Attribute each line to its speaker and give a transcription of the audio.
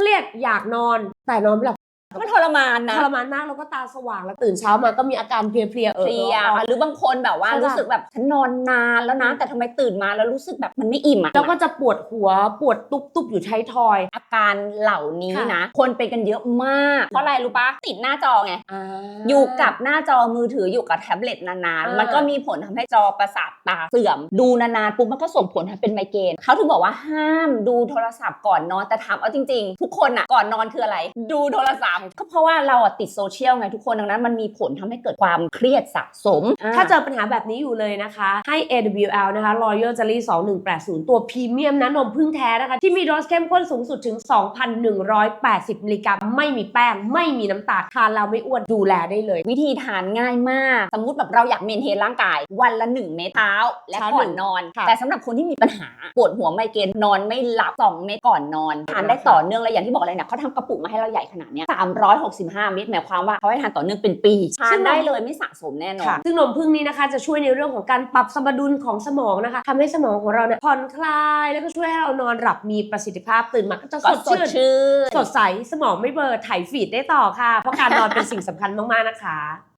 Speaker 1: เครียดอยากนอน แต่นอนไม่หลับ
Speaker 2: มันทรมานนะ
Speaker 1: ทรมานมากแล้วก็ตาสว่างแล้วตื่นเช้ามาก็มีอาการเพลียๆเออ
Speaker 2: เพลีย
Speaker 1: ออ
Speaker 2: หรือบางคนแบบว่า
Speaker 1: ใช่ปะ
Speaker 2: รู้สึกแบบฉันนอนนานแล้วนะ แต่ทำไมตื่นมาแล้วรู้สึกแบบมันไม่อิ่มอะ
Speaker 1: แล้วก็จะปวดหัวปวดตุบๆอยู่ท้ายทอย
Speaker 2: อาการเหล่านี้
Speaker 1: ค่ะ
Speaker 2: นะ คนเป็นกันเยอะมาก เพราะอะไรรู้ปะติดหน้าจอไง
Speaker 1: อ่า
Speaker 2: อยู่กับหน้าจอมือถืออยู่กับแท็บเล็ตนาน
Speaker 1: อ่า
Speaker 2: ๆ
Speaker 1: มั
Speaker 2: มันก็มีผลทำให้จอประสาทตาเสื่อม ดูนานๆปุ๊บมันก็ส่งผลให้เป็นไมเกรนเขาถึงบอกว่าห้ามดูโทรศัพท์ก่อนนอนแต่ถามเอาจริง ๆ ทุกคนอะก่อนนอนคืออะไร ดูโทรศัพท์ก็เพราะว่าเราอะติดโซเชียลไงทุกคนดังนั้นมันมีผลทำให้เกิดความเครียดสะสม
Speaker 1: ถ้าเจอปัญหาแบบนี้อยู่เลยนะคะ ให้ AWL นะคะ Royal Jelly 2180 ตัวพรีเมียมนะนมพึ่งแท้นะคะ ที่มีโดสเข้มข้นสูงสุดถึง 2,180 มิลลิกรัม ไม่มีแป้ง ไม่มีน้ำตาลทานแล้วไม่อ้วนดูแลได้เลย
Speaker 2: วิธีทานง่ายมาก สมมุติแบบเราอยากเมนเทนร่างกาย วันละ 1 เม็ดเช้า และ
Speaker 1: เช้า
Speaker 2: ก่อ
Speaker 1: หนึ่
Speaker 2: น
Speaker 1: ง
Speaker 2: นอน
Speaker 1: ค่ะ
Speaker 2: แต่สำหรับคนที่มีปัญหาปวดหัวไมเกรนนอนไม่หลับ2เม็ดก่อนนอนทานได้ต่อเนื่องเลยอย่างที่บอกเลยเนี่ยเขาทำกระปุกมาให้เราใหญ่ขนาดเนี้ย365 เม็ดหมายความว่าเขาให้ทานต่อเนื่องเป็นปีทานได้เลยไม่สะสมแน่นอน
Speaker 1: ค่ะซึ่งนมพึ่งนี้นะคะจะช่วยในเรื่องของการปรับสมดุลของสมองนะคะทำให้สมองของเราเนี่ยผ่อนคลายแล้วก็ช่วยให้เรานอนหลับมีประสิทธิภาพตื่นมาก็จะ
Speaker 2: ก็
Speaker 1: สด
Speaker 2: สด
Speaker 1: ชื่น
Speaker 2: ชื่น
Speaker 1: สดใสสมองไม่เบลอร์ถ่ายฟีดได้ต่อค่ะ เพราะการนอนเป็นสิ่งสำคัญมากๆนะคะ